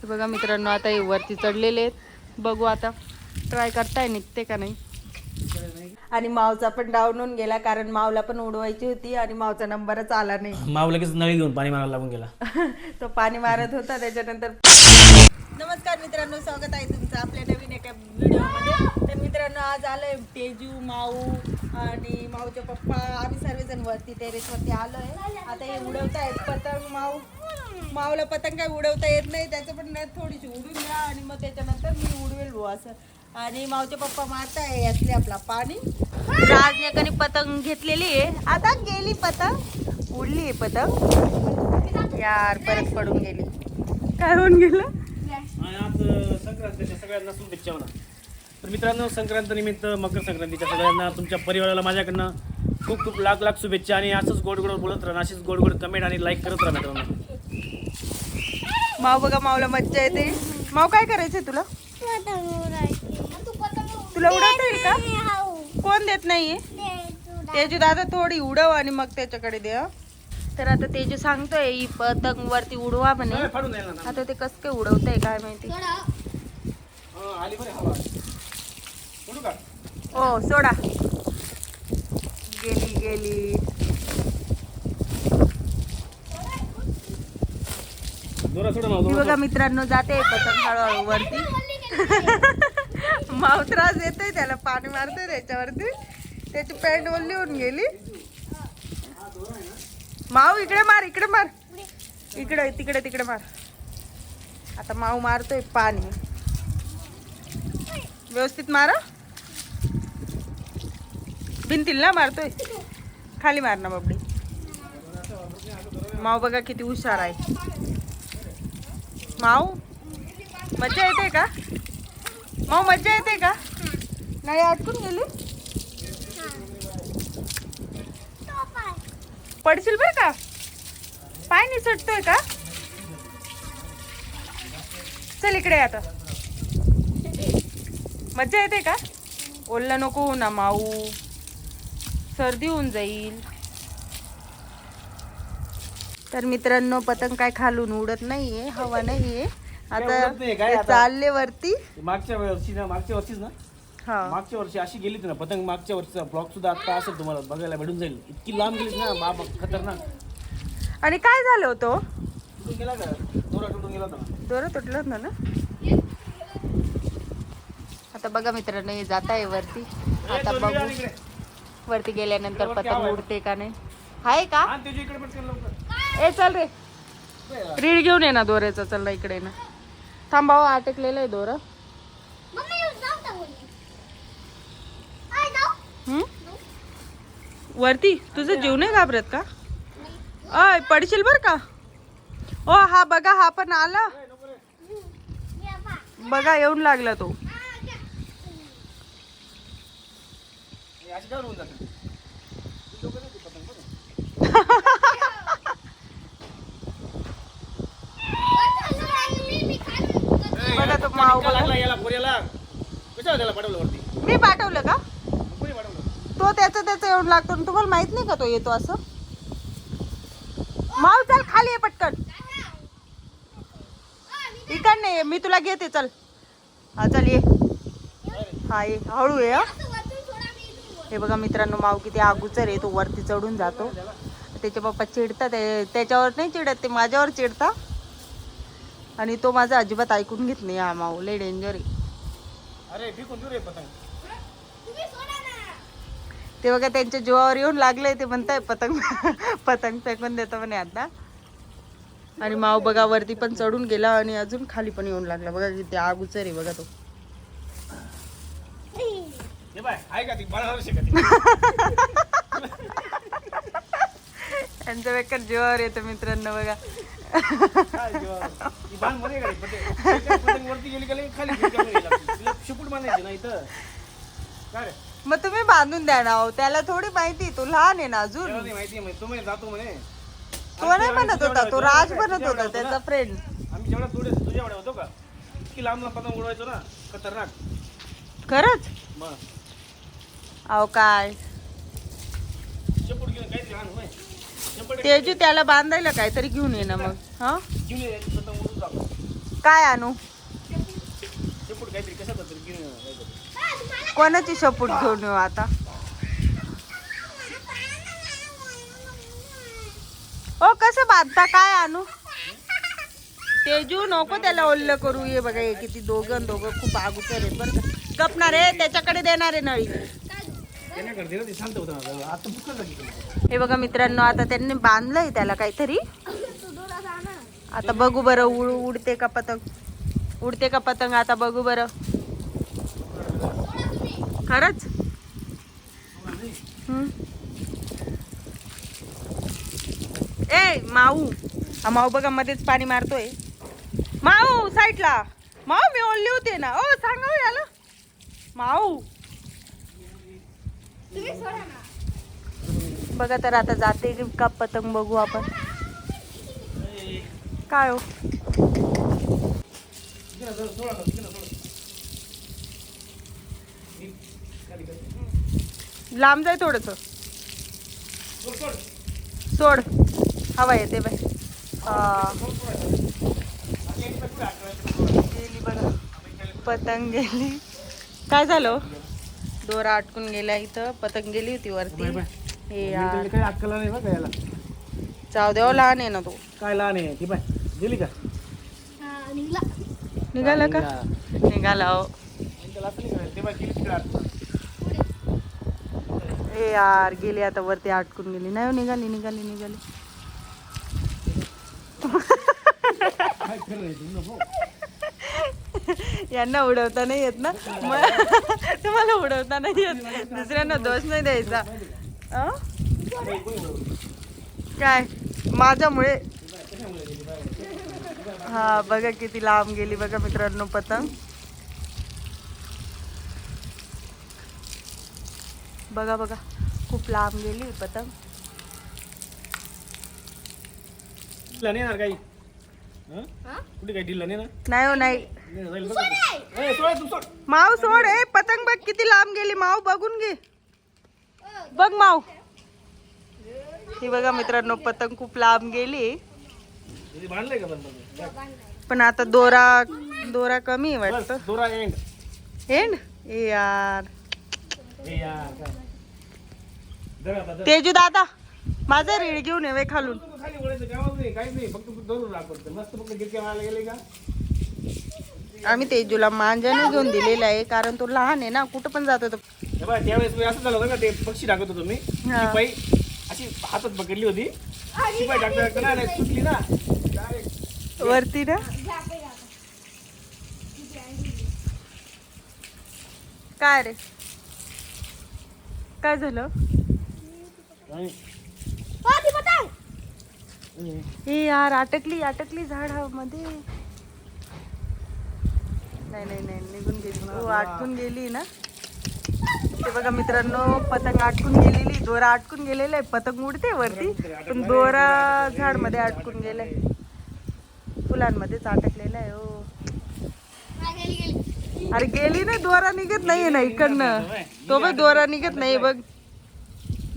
हे बघा मित्रांनो आता हे वरती चढलेले आहेत. बघू आता ट्राय करताय निघते का नाही. आणि मावचा पण डाऊन होऊन गेला कारण मावला पण उडवायची होती आणि मावचा नंबरच आला नाही. माव लगेच नळी घेऊन पाणी मारायला लागून गेला. तो पाणी मारत होता त्याच्यानंतर नमस्कार मित्रांनो स्वागत आहे तुमचं आपल्या नवीन एका व्हिडिओमध्ये मित्रांनो आज आलोय तेजू माऊ आणि माऊचे पप्पा. आम्ही सर्वजण वरती टेरेसवरती आलोय. आता हे उडवतायत पतंग माऊ. माऊला पतंग काय उडवता येत नाही. त्याचं पण थोडीशी उडून द्या आणि मग त्याच्यानंतर मी उडवेल भाऊ असं. आणि माऊचे पप्पा मारताय यातले आपला पाणी. राजनेकाने पतंग घेतलेली आहे. आता गेली पतंग. उडली आहे पतंग. यार परत पडून गेली. काय होऊन गेलं? आणि आज संक्रांतीच्या सगळ्यांना शुभेच्छा म्हणा तर मित्रांनो संक्रांत निमित्त मकर संक्रांतीच्या सगळ्यांना तुमच्या परिवाराला माझ्याकडनं खूप खूप लाख लाख शुभेच्छा आणि असंच गोड गोड बोलत राहा अशीच गोड गोड कमेंट आणि लाईक करत राहा मित्रांनो. माव बघा मावला मज्जा येते. माव काय करायचंय तुला? तुला उडवता येईल का? कोण देत नाहीये? तेजू दादा थोडी उडव आणि मग त्याच्याकडे दे हं. तर आता तेजू सांगतोय ही पतंग वरती उडवा म्हणे. आता ते कस काय उडवतंय काय माहिती? आली बरे हवा. ओ सोडा. गेली गेली. ही बघा मित्रांनो जाते पतंग हळूहळू वरती. माव त्रास देतोय त्याला पाणी मारतोय त्याच्यावरती. त्याची पॅन्ट ओल्ली होऊन गेली. माव इकडे मार इकडे मार. इकडे तिकडे तिकडे मार. आता माव मारतोय पाणी. व्यवस्थित मारा. भिंतीला मारतोय. खाली मार ना बाबडी. माव बघा किती हुशार आहे. माऊ मज्जा येते का? माऊ मज्जा येते का? नाही अटकून गेली? पडशील बर का? पाय निसटतोय का? चल इकडे आता. मज्जा येते का? ओल्ला नको ना माऊ. सर्दी होऊन जाईल. तर मित्रांनो पतंग काय खालून उडत नाहीये हवा नाहीये. आता उडत काय ते आता? चालले वरती मागच्या वर्षी ना मागच्या वर्षीच ना? हा. मागच्या वर्षी अशी गेली होती ना पतंग मागच्या वर्षीचा ब्लॉग सुद्धा आता असेल तुम्हाला बघायला भेटून जाईल. इतकी लांब गेली ना बाबा खतरनाक. आणि काय झालं होतं? तुटून गेला का? दोरा तुटून गेला होता ना. दोरं तुटलं होतं ना? आता बघा मित्रांनो हे जात आहे वरती आता बघू. वरती गेल्यानंतर पतंग. उडते का नाही? आहे का? आण त्याच्या इकडे पटकन लवकर. ए चल रे. रीड घेऊन ये ना दोऱ्याचा चल ना इकडे ना. थांबावं अटकलेलं आहे दोरं. हम्म? वरती? तुझं जीव नाही घाबरत का? अय पडशील बर का? ओ हा बघा हा पण आला. बघा येऊन लागला तो हे अशी काय होऊन जाते बघा तो माव का बघा. लागला याला पोऱ्याला. कशाला त्याला पाठवलं वरती? मी पाठवलं का? कोणी पाठवलं? तो त्याचं त्याचं येऊन लागतो आणि तुम्हाला माहीत नाही का तो येतो असं? माव चल खाली ये पटकन. इकड नाही मी तुला घेते चल. हा चल ये. हा ये. हळू ये हं. हे बघा मित्रांनो माव किती अगोचर आहे तो वरती चढून जातो. त्याचे पप्पा चिडतात ते- त्याच्यावर नाही चिडत ते माझ्यावर चिडता आणि तो माझा अजिबात ऐकून घेत नाही हा माऊ लय डेंजर आहे. अरे ते बघा त्यांच्या जीवावर येऊन लागलंय ते म्हणताय पतंग पतंग फेकून देतो म्हणे आता. आणि माव बघा वरती पण चढून गेला आणि अजून खाली पण येऊन लागला. बघा किती आग उचर आहे बघा तो. हे बाय ती? त्यांचं बेकार जीवावर येतं मित्रांनो बघा. मग तुम्ही बांधून द्या ना हो. त्याला थोडी माहिती तो लहान आहे ना अजून. माहिती म्हणे तो म्हणे जातो म्हणे. तो नाही म्हणत होता तो राज बनत होता त्याचा फ्रेंड आम्ही जेवढा थोडे तुझ्या एवढा होतो का? इतकी लांब लांब पतंग उडवायचो ना. खतरनाक. खरंच? मग. अहो काय? तेजू त्याला बांधायला काहीतरी घेऊन ये ना मग हा? काय आणू? कोणाची शपूट घेऊन येऊ आता? ओ कसं बांधता? काय आणू? तेजू नको त्याला ओल्ल करू. ये बघा हे किती दोघं दोघं खूप अगोदर आहेत बरं का. गपणार आहे त्याच्याकडे देणार आहे नळी. हे बघा मित्रांनो आता त्यांनी बांधलंय त्याला काहीतरी. आता बघू बरं उड उडते का पतंग? उडते का पतंग आता बघू बरं. खरंच? ए माऊ. हा माऊ बघा मध्येच पाणी मारतोय. माऊ साईडला माऊ मी ओढली होते ना. ओ सांगा हो याला. माऊ. बघा तर आता जाते का पतंग बघू आपण. काय हो? लांब जाय थोडस. सोड, हवा येते बाय गेली बघा पतंग गेली. काय झालं हो? दोरा अटकून गेला इथं पतंग गेली होती वरती. हे यार. मिनिटाला काही अक्कल नाही बघा याला जाऊ देव लहान आहे ना तो. काय लहान आहे ती गेली का? निघाला. का? निघाला. हो. ए यार गेली आता वरती अटकून गेली. नाही हो, निघाली निघाली निघाली. काय खरं आहे तुझं भाऊ? यांना उडवता नाही येत ना? तुम्हाला उडवता नाही येत. दुसऱ्यांना दोष नाही द्यायचा. काय? माझ्यामुळे? हा बघा किती लांब गेली बघा मित्रांनो पतंग. बघा बघा. खूप लांब गेली पतंग. नाही येणार काही. कुठे काही ढिला नाही ना? नाही हो नाही. नाही जाईल बघ. ए, सोड, तू सोड. माऊ सोड. ए पतंग बघ किती लांब गेली. माऊ बघून घे. बघ माऊ. ही बघा मित्रांनो पतंग खूप लांब गेली. इथे बांधलंय का बंद पण आता दोरा दोरा कमी आहे बस वाटतं दोरा एंड एंड ए यार. हे काय आता. तेजू दादा माझा रीळ घेऊन ये वे खालून. तू खाली वळायचं कामच नाही काहीच नाही फक्त धरून राख फक्त मस्त फक्त गिरक्या मारायला गेले का? आम्ही तेजूला मांजाने घेऊन दिलेला आहे कारण तो लहान आहे ना कुठं पण जात होतं हे बघा, त्यावेळेस मी असं झालं होतं का ते पक्षी टाकत होतो मी. हा. शिपाई अशी हातात पकडली होती. शिपाई टाकता टाकता ना direct सुटली ना. Direct. वरती ना? काय रे? काय झालं? हे यार अटकली अटकली झाडामध्ये. नाही नाही नाही निघून गेली. हो अटकून गेली ना. ते बघा मित्रांनो पतंग अटकून गेलेली दोरा अटकून गेलेला आहे पतंग उडते वरती पण दोरा झाडमध्ये अटकून गेलाय फुलांमध्येच अटकलेला आहे हो. अरे गेली ना दोरा निघत नाहीये ना इकडनं. तो बघ दोरा निघत नाही बघ.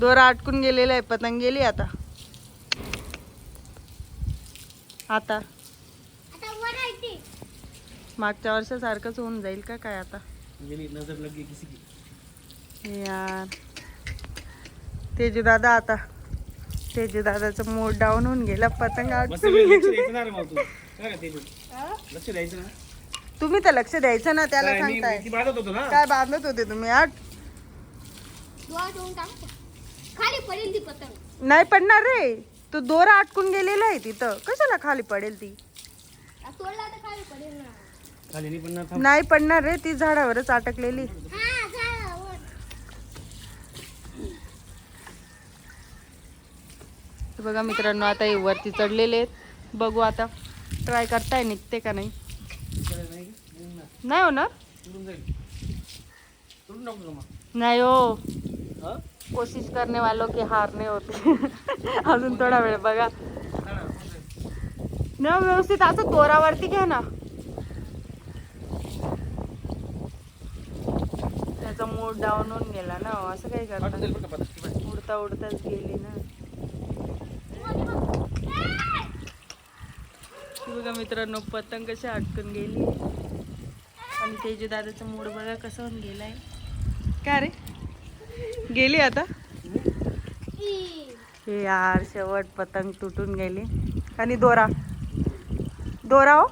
दोरा अटकून गेलेला आहे पतंग गेली आता. आता. मागच्या वर्षासारखंच होऊन जाईल का काय आता? नजर लगी किसी की यार. तेजू दादा आता. तेजू दादाचं मूड डाऊन होऊन गेला. पतंग तुम्ही तर लक्ष द्यायचं ना त्याला सांगताय. काय बांधत होते तुम्ही? आठ. खाली पडेल ती पतंग. नाही पडणार रे. तो दोरा अटकून गेलेला आहे तिथं कशाला खाली पडेल ती तोडला तर खाली पडेल ना खाली नाही थांब. पडणार रे ती झाडावरच अटकलेली हा झाडावर बघा मित्रांनो आता हे वरती चढलेले आहेत बघू आता ट्राय करताय निघते का नाही इकडे नाही का? नाही ना. नाही होणार जाईल का मग? नाही हो हं? कोशिश करने वालों की हार नाही होते अजून थोडा वेळ बघा. ना, व्यवस्थित असं दोरावरती घ्या ना. त्याचा मूड डाऊन होऊन गेला ना. असं काही करता. उडता उडताच गेली ना. बघा मित्रांनो पतंग कशी अटकून गेली. आणि तेजू दादाचा मूड बघा कसं होऊन गेलाय. का रे? गेली आता? हे यार शेवट पतंग तुटून गेली. आणि दोरा? दोरा हो?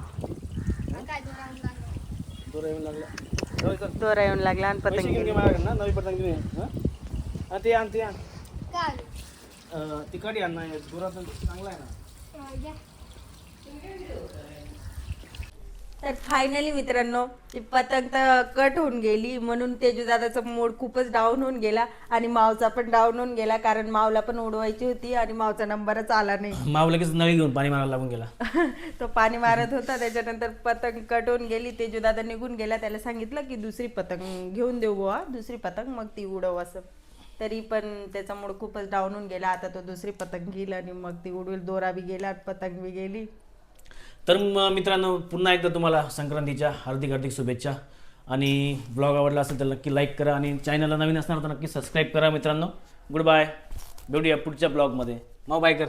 दोरा येऊन लागला. दोरा येऊन लागला आणि पतंग नवी पतंग घेऊन ये, ते आण ते आण. काय? अं, ती कडी आण ना दोरा चांगला आहे ना. तर फायनली मित्रांनो ती पतंग तर कट होऊन गेली. म्हणून तेजू दादाचा मूड खूपच डाऊन होऊन गेला. आणि मावचा पण डाऊन होऊन गेला कारण मावला पण उडवायची होती आणि मावचा नंबरच आला नाही. माव लगेच नळी घेऊन पाणी मारायला लागून गेला. तो पाणी मारत होता त्याच्यानंतर पतंग कट होऊन गेली. तेजू दादा निघून गेला त्याला सांगितलं की दुसरी पतंग घेऊन देऊ बुवा दुसरी पतंग मग ती उडव असं. तरी पण त्याचा मूड खूपच डाऊन होऊन गेला. आता तो दुसरी पतंग घेईल आणि मग ती उडवेल. दोरा बी गेला पतंग बी गेली. तर मित्रांनो पुन्हा एकदा तुम्हाला संक्रांतीच्या हार्दिक हार्दिक शुभेच्छा. आणि ब्लॉग आवडला असेल तर नक्की लाईक करा आणि चॅनलला नवीन असणार तर नक्की सबस्क्राईब करा मित्रांनो. गुड बाय भेटूया पुढच्या ब्लॉगमध्ये. मग बाय कर.